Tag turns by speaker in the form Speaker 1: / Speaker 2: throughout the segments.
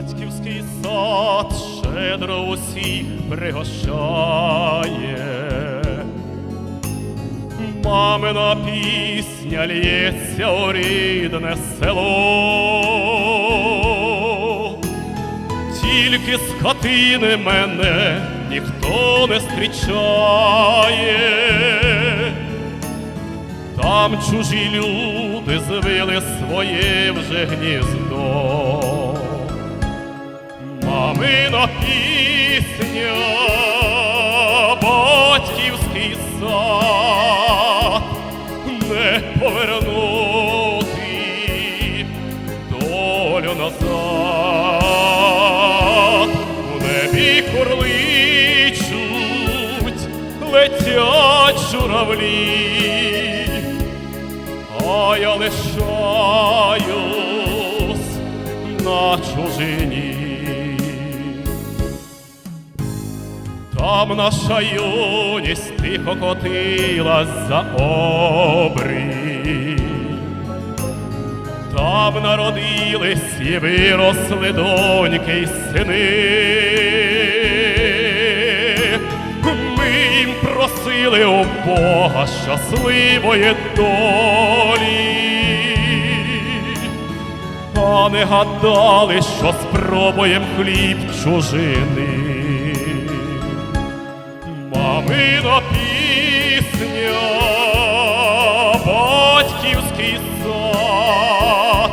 Speaker 1: Батьківський сад щедро усіх пригощає. Мамина пісня лється у рідне село. Тільки з хатини мене ніхто не зустрічає. Там чужі люди звили своє вже гніздо. Мамина пісня, батьківський сад, не повернути долю назад. У небі курличуть, летять журавлі, а я лишаюсь на чужині. Там наша юність тихо котилась за обрій. Там народились і виросли доньки й сини. Ми їм просили у Бога щасливої долі, а не гадали, що спробуєм хліб чужини. Мамина пісня, батьківський сад,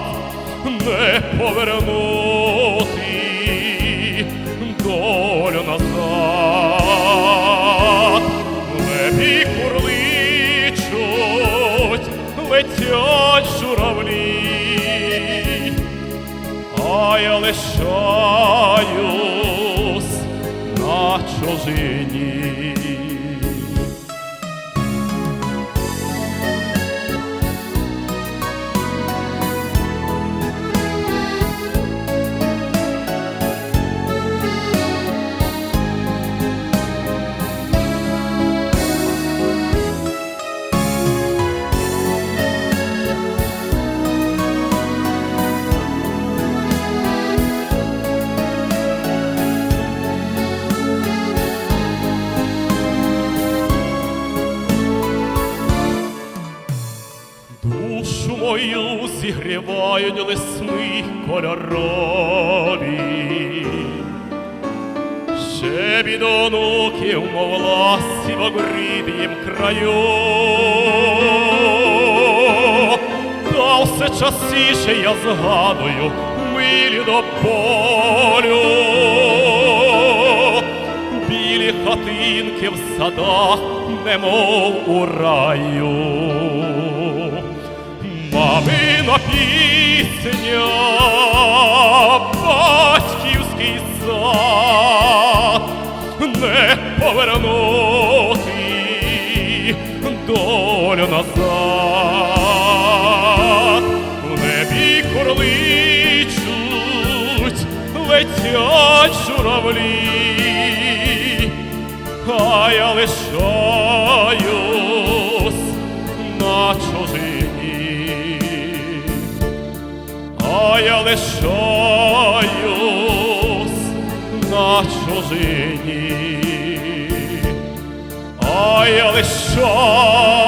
Speaker 1: не повернути долю назад. В небі курличуть, летять журавлі, а я лишаюсь на чужині. Зігрівають лисми кольорові, ще від онуків, мов ласівок в ріднім краю, та все частіше я згадую милі до полю, білі хатинки в садах, немов у раю. Мамина пісня, батьківський сад, не повернути долю назад. В небі курличуть, летять журавлі, а я лишаюсь лишаюсь на чужині, а я лишаюсь